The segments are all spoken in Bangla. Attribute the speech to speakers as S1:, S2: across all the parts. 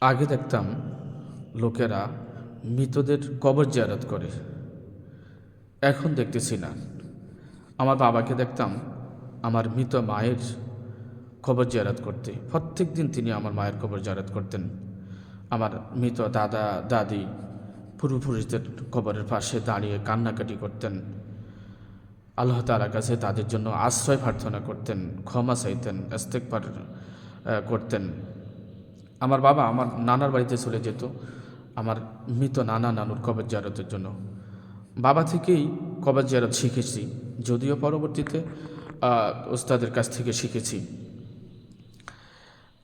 S1: আগে দেখতাম লোকেরা মৃতদের কবর জিয়ারত করে। এখন দেখতেছি না। আমার বাবাকে দেখতাম আমার মৃত মায়ের কবর জিয়ারত করতে। প্রত্যেক দিন তিনি আমার মায়ের কবর জিয়ারত করতেন। আমার মৃত দাদা, দাদি, পূর্বপুরুষদের কবরের পাশে দাঁড়িয়ে কান্নাকাটি করতেন। আল্লাহ তালার কাছে তাদের জন্য আশ্রয় প্রার্থনা করতেন, ক্ষমা চাইতেন ইস্তেকবার করতেন। আমার বাবা আমার নানার বাড়িতে চলে যেত, আমার মৃত নানা নানুর কবর জিয়ারতের জন্য। বাবা থেকেই কবর জিয়ারত শিখেছি, যদিও পরবর্তীতে ওস্তাদের কাছ থেকে শিখেছি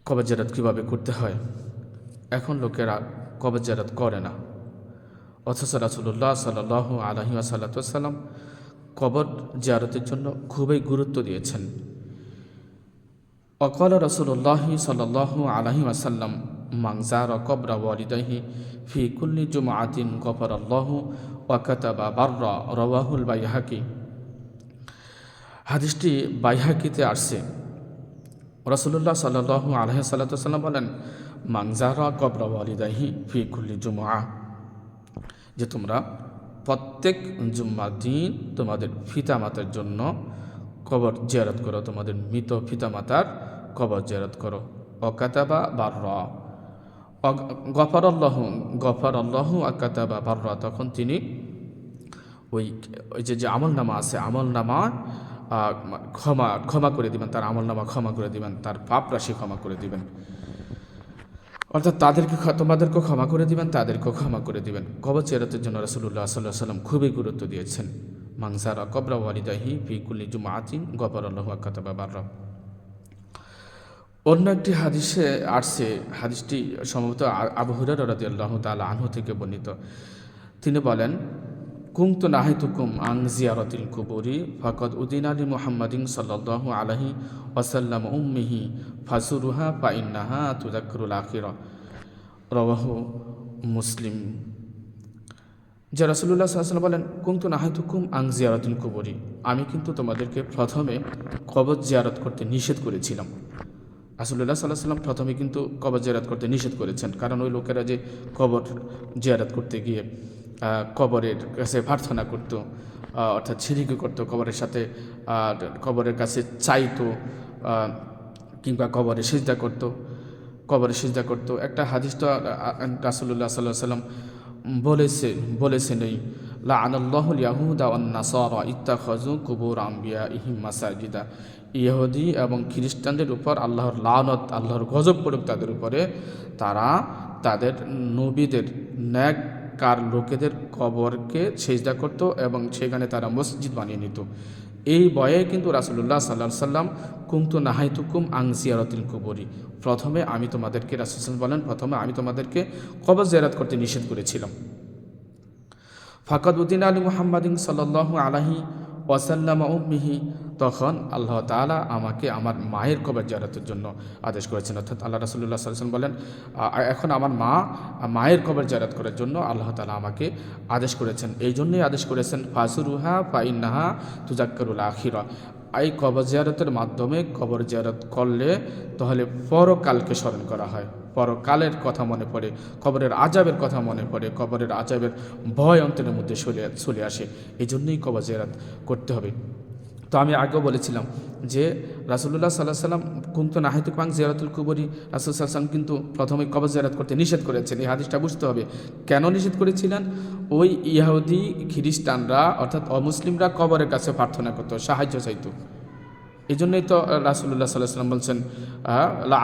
S1: কবর জিয়ারত কীভাবে করতে হয়। এখন লোকেরা কবর জিয়ারত করে না। অথচ রাসুল্লাহ সাল আলহি আসাল্লাতাম কবর জিয়ারতের জন্য খুবই গুরুত্ব দিয়েছেন। অকল রসুল্লাহি সাল আলহি আসাল্লাম মাংজার কবরা ওয়ালিদাহি ফি কুল্লি জুমাতিন গফর আল্লাহ ওয়াকাতাবা বার্রা রওয়াহুল বাইহাকি হাদিসটি বাইহাকিতে আসছে। রসুল্লাহ সাল্লাহ আলহ সাল্লাম বলেন মাংজারা কবরা ওয়ালিদাহি ফি কুল্লি জুমা যে তোমরা প্রত্যেক জুম্মার দিন তোমাদের পিতামাতার জন্য কবর জিয়ারত করো, তোমাদের মৃত পিতামাতার কবর জিয়ারত করো। অকাতাবা বার র গফর আল্লাহ গফর আল্লাহ আকাতাবা বার র তখন তিনি ওই ওই যে যে আমল নামা আছে আমল নামা ক্ষমা ক্ষমা করে দিবেন, তার আমল নামা ক্ষমা করে দিবেন, তার পাপ রাশি ক্ষমা করে দিবেন। অর্থাৎ তাদেরকে তোমাদেরকেও ক্ষমা করে দিবেন, তাদেরকেও ক্ষমা করে দিবেন। কবর চেরতের জন্য রসুল্লাহ সাল্লাহ সাল্লাম খুবই গুরুত্ব দিয়েছেন। মাংসার কবরা ওয়ালিদাহি ফি কুল্লি জুমা আতিন গবর আল্লাহ আকাতাবা বার্রা। অন্য একটি হাদিসে আসছে, হাদিসটি সম্ভবত আবু হুরার আল্লাহ তালা আনহু থেকে বর্ণিত। তিনি বলেন কুমত নাহিতুকুম আং জিয়ারতিল কুবুরি ফকত উদ্দিন আলী মুহাম্মদিন সাল্লাহ আলহি ওসাল্লাম উম্মিহি ফাসুরুহা ফাইন্নাহা তুদাকরুল আখির। রবাহ মুসলিম। যে রাসুল্লাহ সাল্লাম বলেন কুমতু নাহাইতুকুম আং জিয়ারতুল কুবরি, আমি কিন্তু তোমাদেরকে প্রথমে কবর জিয়ারত করতে নিষেধ করেছিলাম। রাসুল্লাহ সাল্লাহ সাল্লাম প্রথমে কিন্তু কবর জিয়ারত করতে নিষেধ করেছেন। কারণ ওই লোকেরা যে কবর জিয়ারত করতে গিয়ে কবরের কাছে প্রার্থনা করতো অর্থাৎ ছিরিকি করতো, কবরের সাথে কবরের কাছে চাইতো কিংবা কবরে সিজদা করতো, কবরে সিজদা করতো। একটা হাদিস তো রাসুল্লাহ সাল্লাহ সাল্লাম বলেছে বলেছেন কুবুর আম্বিয়া ইহুদি এবং খ্রিস্টানদের উপর আল্লাহর লানত, আল্লাহর গজব পড়ুক তাদের উপরে, তারা তাদের নবীদের ন্যাক কার লোকেদের কবরকে সেজদা করত এবং সেখানে তারা মসজিদ বানিয়ে নিত। এই বয়ে কিন্তু রাসুল্লাহ সাল্লাহ সাল্লাম কুমতু নাহাইতুকুম আং জিয়ারতিল কুবরি প্রথমে আমি তোমাদেরকে, রাসুল বলেন, প্রথমে আমি তোমাদেরকে কবর জিয়ারাত করতে নিষেধ করেছিলাম। ফাকাদ উদ্দিন আলী মুহাম্মাদিন সাল্লাহ আলাহি ওয়াসাল্লাম উম্মিহি, তখন আল্লাহ তাআলা আমাকে আমার মায়ের কবর জিয়ারতের জন্য আদেশ করেছেন। অর্থাৎ আল্লাহ রাসুল্লাহ সাল্লাম বলেন এখন আমার মা মায়ের কবর জিয়ারত করার জন্য আল্লাহ তালা আমাকে আদেশ করেছেন। এই জন্যই আদেশ করেছেন, ফাসুরুহা ফাইন্নাহা তুজাক্কারুল আখিরা। এই কবর জিয়ারতের মাধ্যমে কবর জিয়ারত করলে তাহলে পরকালকে স্মরণ করা হয়। পরকালের কথা মনে পড়ে, কবরের আজাবের কথা মনে পড়ে, কবরের আজাবের ভয় অন্তরের মধ্যে চলে চলে আসে। এই জন্যই কবর জিয়ারত করতে হবে। তো আমি আগেও বলেছিলাম যে রাসুল্লাহ সাল্লাহ সাল্লাম কুন্ত নাহিতুক পাং জিয়ারতুল কুবরি রাসুল সাল্লাম কিন্তু প্রথমে কবর জিয়ারত করতে নিষেধ করেছেন। এই হাদিসটা বুঝতে হবে। কেন নিষেধ করেছিলেন? ওই ইহুদি খ্রিস্টানরা, অর্থাৎ অমুসলিমরা কবরের কাছে প্রার্থনা করতো, সাহায্য চাইতো। এই জন্যই তো রাসুল্লাহ সাল্লাহ সাল্লাম বলছেন লাহ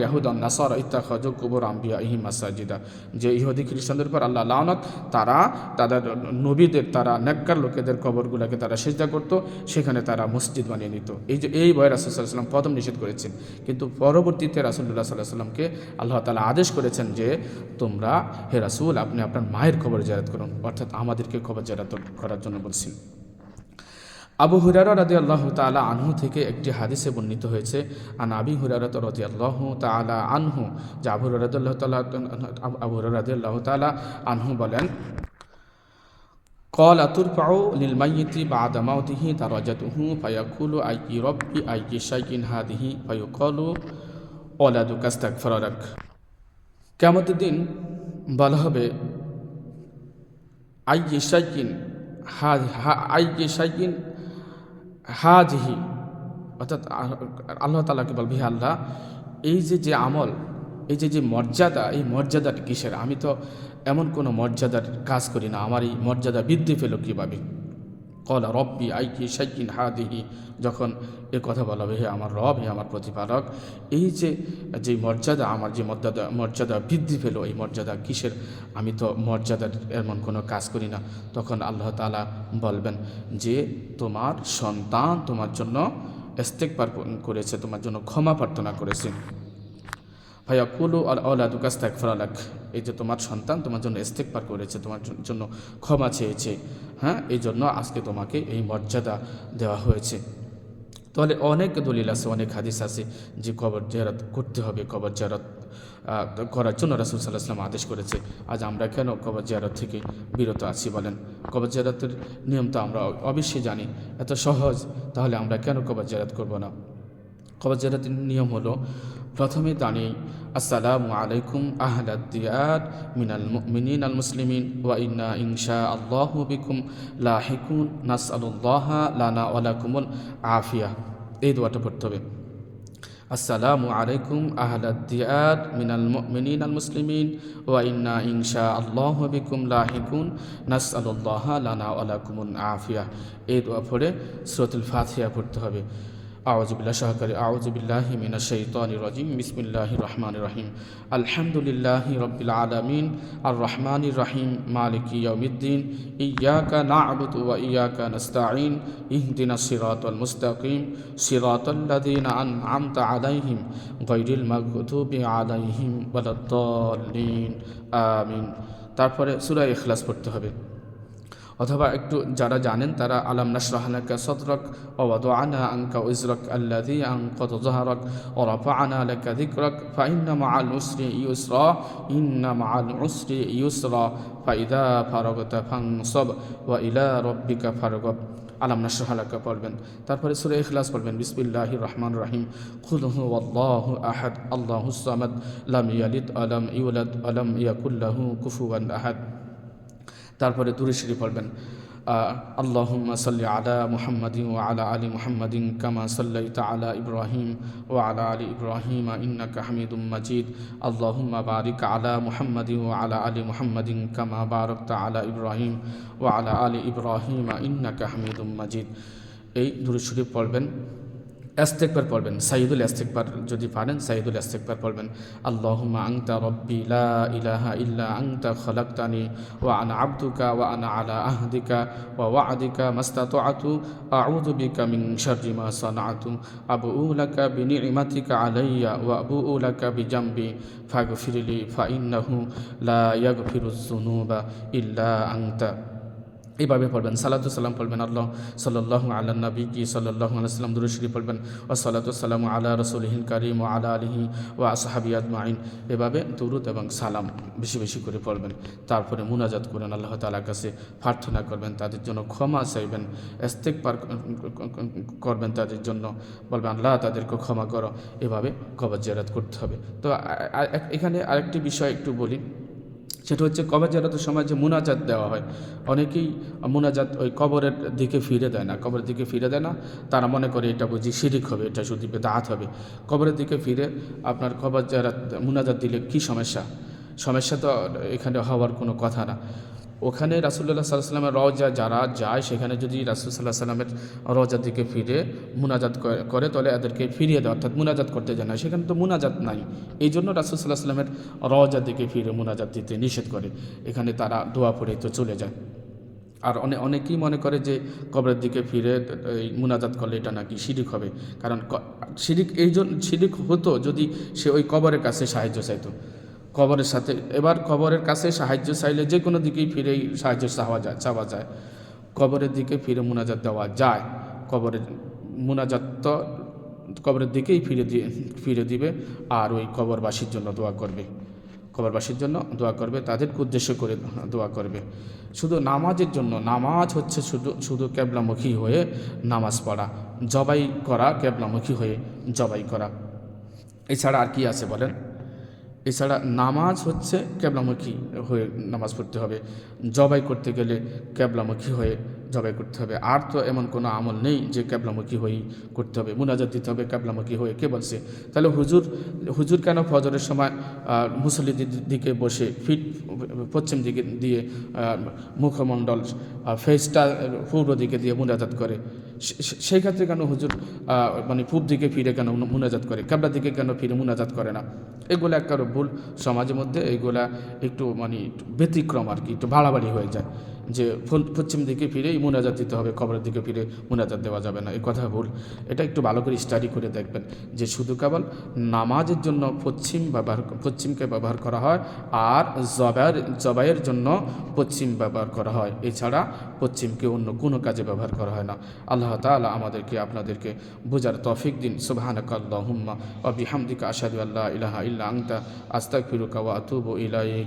S1: ইয়াহুদ নাসর ইত্তাখাজ কুবর আম্বিয়া ইহি মাসাজিদা। যে ইহুদি খ্রিস্টানদের উপর আল্লাহ লানত, তারা তাদের নবীদের, তারা নেককার লোকেদের কবরগুলোকে তারা সেজদা করত, সেখানে তারা মসজিদ বানিয়ে নিত। এই যে, এই বয় রাসুল সাল্লাহ সাল্লাম প্রথম নিষেধ করেছেন। কিন্তু পরবর্তীতে রাসুল্লাহ সাল্লাহ সাল্লামকে আল্লাহ তালা আদেশ করেছেন যে, তোমরা হে রাসুল, আপনি আপনার মায়ের খবর জারাত করুন। অর্থাৎ আমাদেরকে খবর জারাত করার জন্য বলছেন আবু হুরারা রাদি আল্লাহ তালা আনহু থেকে একটি হাদিসে বর্ণিত হয়েছে, আন আবি হুরারত রদি আল্লাহ তালা আনহু যে আবু হুরারদুল্লাহ তালা আবু হুরারদি আল্লাহ তালা আনহু বলেন, কল আতুর পাও লিলমাইতি বাদ মাউতিহি তারাজাতুহু ফায়াকুলু আইকি রব্বি আইকি শাইকিন হাদিহি ফায়ুকলু ওলাদু কাস্তাক ফরারাক কেমতের দিন বলা হবে, আইয়ে সাইকিন হা, আইয়ে সাইকিন হাজহি, অর্থাৎ আল্লাহ তালাকে বলবি আল্লাহ, এই যে যে আমল, এই যে যে মর্যাদা, এই মর্যাদাটা কিসের? আমি তো এমন কোনো মর্যাদার কাজ করি না, আমার এই মর্যাদা বৃদ্ধি পেল কীভাবে? কলা রব্বি আইকি সাইকিন হাদিহি। যখন এ কথা বলা হবে, হে আমার রব, হে আমার প্রতিপালক, এই যে যে মর্যাদা, আমার যে মর্যাদা মর্যাদা বৃদ্ধি পেল, এই মর্যাদা কিসের? আমি তো মর্যাদার এমন কোনো কাজ করি না। তখন আল্লাহ তালা বলবেন যে, তোমার সন্তান তোমার জন্য ইস্তেকবার করেছে, তোমার জন্য ক্ষমা প্রার্থনা করেছে। ভাইয়া কুলু আল আলাদু কাস্তাক ফরালাক এই যে তোমার সন্তান তোমার জন্য ইস্তেকবার করেছে, তোমার জন- জন্য ক্ষমা চেয়েছে হ্যাঁ? এই জন্য আজকে তোমাকে এই মর্যাদা দেওয়া হয়েছে। তাহলে অনেক দলিল আছে, অনেক হাদিস আছে যে কবর জেরাত করতে হবে, কবর জেরাত করার জন্য রাসুল আসলাম আদেশ করেছে, আজ আমরা কেন কবর জেরাত থেকে বিরত আছি বলেন? কবর জেরাতের নিয়ম তো আমরা অবশ্যই জানি, এত সহজ, তাহলে আমরা কেন কবর জেরাত করব না? কবর জেরাতের নিয়ম হলো প্রথমে দাঁড়িয়ে আসসালামু আলাইকুম আহলাদ দিয়ার মিনাল মুমিনিন আল মুসলিমিন ওয়া ইন্না ইনশা আল্লাহু বিকুম লাহিকুন, নাসআলুল্লাহ লানা ওয়া লাকুমুল আফিয়া। এই দোয়াটা পড়তে হবে। আসসালামু আলাইকুম আহলাদ দিয়ার মিনাল মুমিনিন আল মুসলিমিন ওয়া ইন্না ইনশা আল্লাহু বিকুম লাহিকুন, নাসআলুল্লাহ লানা ওয়া লাকুমুল আফিয়া। এই দোয়া পড়ে সূরাতুল ফাতিহা পড়তে হবে। আউজবিল্লাহ সহকারী আউজবিল্লাহ মিনা শৈতানি রাজিম বিসমিল্লাহ রহমান রহিম। আলহামদুলিল্লাহ রব্বিল আলমিন আর রহমান রহিম, মালিক ইয়মিদ্দিন ইয়াকা নাবুদ ওয়া ইয়াকা নস্তাইন ইহদিনা সিরাতাল মুস্তাকিম সিরাতাল্লাযীনা আন'আমতা আলাইহিম গায়রিল মাগদুবি আলাইহিম ওয়ালাদ-দাল্লিন। আমিন। তারপরে সূরা ইখলাস পড়তে হবে। অথবা একটু যারা জানেন তারা আলাম নাশরাহলাকা সদরক ওয়াদু আনা আনকা উজরক আল্লাযী আনকাদ যাহরক ওয়া রাফা'না লাকা যিকরক ফাইন্না মা'আল উসরি ইউসরা, ইন্না মা'আল উসরি ইউসরা, ফাইদা ফারাগতা ফানসব ওয়া ইলা রাব্বিকা ফারগব। আলাম নাশরাহলাকা পড়বেন। তারপরে সূরা ইখলাস পড়বেন। বিসমিল্লাহির রহমানির রহিম। কুল হুয়াল্লাহু আহাদ আল্লাহুস সামাদ, লাম ইয়ালিদ ওয়া লাম ইউলাদ ওয়া লাম ইয়াকুল লাহু কুফুয়ান আহাদ। তারপরে দূরে শরীফ পড়বেন। আল্লাহুম্মা সাল্লি আলা মুহাম্মাদিন ওয়া আলা আলি মুহাম্মাদিন কামা সাল্লাইতা আলা ইব্রাহিম ওয়া আলা আলি ইব্রাহিম ইন্নাকা হামিদুম মাজিদ। আল্লাহুম্মা বারিক আলা মুহাম্মাদিন ওয়া আলা আলি মুহাম্মাদিন কামা বারাকতা আলা ইব্রাহিম ওয়া আলা আলি ইব্রাহিম ইন্নাকা হামিদুম মাজিদ। এই দূরে শরীফ পড়বেন। এস্তেকবার পড়বেন সাইদুল এস্তেকবার যদি পারেন সাইদুল এস্তেকবার পড়বেন। আল্লাহুম্মা আংতা রব্বি লা ইলাহা ইল্লা আংতা খলাকতানি ওয়া আনা আবদুকা ওয়া আনা আলা আহদিকা ওয়া ওয়া'দিকা মাস্তাতআতু আউযু বিকা মিন শাররি মা সানাআতু আবুউ লাকা বিনি'মাতিকা আলাইয়া ওয়া আবুউ লাকা বিজামবি। ফাগফিরলি, ফাইন্নাহু লা ইয়াগফিরুয যুনুবা ইল্লা আংতা এইভাবে পড়বেন। সালাতু সালাম পড়বেন আল্লাহ সাল্লাহ আল্লাহ নবী কি সাল্লাহ আলাইসাল্লাম দুরুশরী পড়বেন। ও সালাতু সালাম আল্লাহ রসুলহিন করিম ও আলা আলহি ও আসহাবি আজমাইন। এভাবে দুরুদ এবং সালাম বেশি বেশি করে পড়বেন। তারপরে মুনাজাত করেন, আল্লাহ তালার কাছে প্রার্থনা করবেন, তাদের জন্য ক্ষমা চাইবেন এস্তেক পার করবেন তাদের জন্য। বলবেন, আল্লাহ তাদেরকে ক্ষমা করো। এভাবে কবর জেরাত করতে হবে। তো এখানে আরেকটি বিষয় একটু বলি। সেটা হচ্ছে কবর জানাতে সমাজে মুনাজাত দেওয়া হয়। অনেকেই মোনাজাত ওই কবরের দিকে ফিরে দেয় না, কবরের দিকে ফিরে দেয় না। তারা মনে করে এটা বুঝি শিরিক হবে, এটা শুধু বেদাত হবে। কবরের দিকে ফিরে আপনার কবর যারা মোনাজাত দিলে কি সমস্যা? সমস্যা তো এখানে হওয়ার কোনো কথা না। ওখানে রাসুল্লাহ সাল্লাহ সাল্লামের রজা যারা যায়, সেখানে যদি রাসুল সাল্লাহ সাল্লামের রজার দিকে ফিরে মুনাজাত করে- তাহলে এদেরকে ফিরিয়ে দেয়, অর্থাৎ মুনাজাত করতে যায় না। সেখানে তো মুনাজাত নাই। এই জন্য রাসুল সাল্লাহ সাল্লামের রজার দিকে ফিরে মুনাজাত দিতে নিষেধ করে। এখানে তারা দোয়া পড়ে তো চলে যায়। আর অনেক অনেকেই মনে করে যে কবরের দিকে ফিরে এই মুনাজাত করলে এটা নাকি শিরিক হবে। কারণ শিরিক, এই জন্য শিরিক হতো যদি সে ওই কবরের কাছে সাহায্য চাইতো। কবরের সাথে। এবার কবরের কাছে সাহায্য চাইলে যে কোনো দিকেই ফিরেই সাহায্য চাওয়া যায় চাওয়া যায়। কবরের দিকে ফিরে মোনাজাত দেওয়া যায়। কবরের মোনাজাত কবরের দিকেই ফিরে দিয়ে, ফিরে দিবে আর ওই কবরবাসীর জন্য দোয়া করবে। কবরবাসীর জন্য দোয়া করবে, তাদেরকে উদ্দেশ্য করে দোয়া করবে। শুধু নামাজের জন্য, নামাজ হচ্ছে শুধু শুধু ক্যাবলামুখী হয়ে নামাজ পড়া, জবাই করা ক্যাবলামুখী হয়ে জবাই করা। এছাড়া আর কি আছে বলেন? এছাড়া নামাজ হচ্ছে ক্যাবলামুখী হয়ে নামাজ পড়তে হবে। জবাই করতে গেলে ক্যাবলামুখী হয়ে জবাই করতে হবে। আর তো এমন কোনো আমল নেই যে ক্যাবলামুখী হয়েই করতে হবে। মুনাজাত দিতে হবে ক্যাবলামুখী হয়ে। কে বলছে? তাহলে হুজুর হুজুর কেন ফজরের সময় মুসল্লিদের দিকে বসে ফিট, পশ্চিম দিকে দিয়ে মুখমণ্ডল ফেসটা পূর্ব দিকে দিয়ে মুনাজাত করে? সেই ক্ষেত্রে কেন হুজুর মানে পূব দিকে ফিরে কেন মুনাজাত করে? কাবলার দিকে কেন ফিরে মুনাজাত করে না? এগুলো একটা ভুল সমাজের মধ্যে এইগুলা একটু মানে ব্যতিক্রম আর কি, একটু বাড়াবাড়ি হয়ে যায়। যে পশ্চিম দিকে ফিরেই মোনাজাত দিতে হবে, কবরের দিকে ফিরে মুনাজাত দেওয়া যাবে না। এই কথা ভুল। এটা একটু ভালো করে স্টাডি করে দেখবেন যে শুধু কেবল নামাজের জন্য পশ্চিম ব্যবহার, পশ্চিমকে ব্যবহার করা হয় আর জবাইয়ের জবাইয়ের জন্য পশ্চিম ব্যবহার করা হয়। এছাড়া পশ্চিমকে অন্য কোনো কাজে ব্যবহার করা হয় না। আল্লাহ তাআলা আমাদেরকে, আপনাদেরকে বোঝার তৌফিক দিন। সুবহানাকাল্লাহুম্মা ওয়া বিহামদিকা আশহাদু আল্লা ইলাহা ইল্লা আনতা, আস্তাগফিরুকা ওয়া আতুবু ইলাইক।